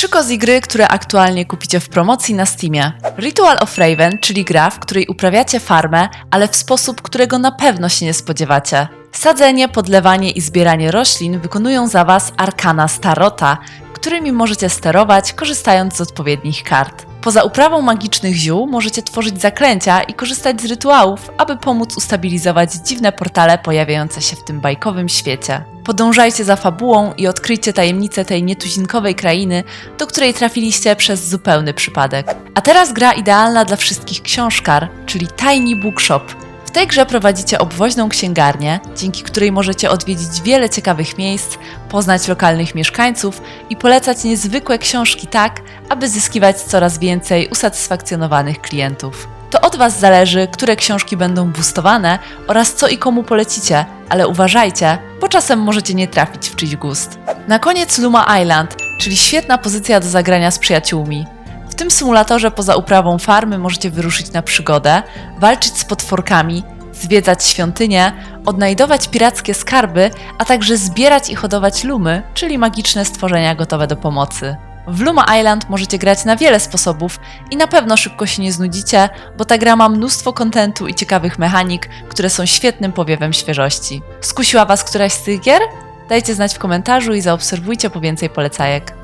Trzy cozy gry, które aktualnie kupicie w promocji na Steamie. Ritual of Raven, czyli gra, w której uprawiacie farmę, ale w sposób, którego na pewno się nie spodziewacie. Sadzenie, podlewanie i zbieranie roślin wykonują za Was arkana Starota, którymi możecie sterować, korzystając z odpowiednich kart. Poza uprawą magicznych ziół możecie tworzyć zaklęcia i korzystać z rytuałów, aby pomóc ustabilizować dziwne portale pojawiające się w tym bajkowym świecie. Podążajcie za fabułą i odkryjcie tajemnicę tej nietuzinkowej krainy, do której trafiliście przez zupełny przypadek. A teraz gra idealna dla wszystkich książkar, czyli Tiny Bookshop. W tej grze prowadzicie obwoźną księgarnię, dzięki której możecie odwiedzić wiele ciekawych miejsc, poznać lokalnych mieszkańców i polecać niezwykłe książki tak, aby zyskiwać coraz więcej usatysfakcjonowanych klientów. To od Was zależy, które książki będą boostowane oraz co i komu polecicie, ale uważajcie, bo czasem możecie nie trafić w czyjś gust. Na koniec Luma Island, czyli świetna pozycja do zagrania z przyjaciółmi. Tym symulatorze poza uprawą farmy możecie wyruszyć na przygodę, walczyć z potworkami, zwiedzać świątynie, odnajdować pirackie skarby, a także zbierać i hodować lumy, czyli magiczne stworzenia gotowe do pomocy. W Luma Island możecie grać na wiele sposobów i na pewno szybko się nie znudzicie, bo ta gra ma mnóstwo kontentu i ciekawych mechanik, które są świetnym powiewem świeżości. Skusiła Was któraś z tych gier? Dajcie znać w komentarzu i zaobserwujcie po więcej polecajek.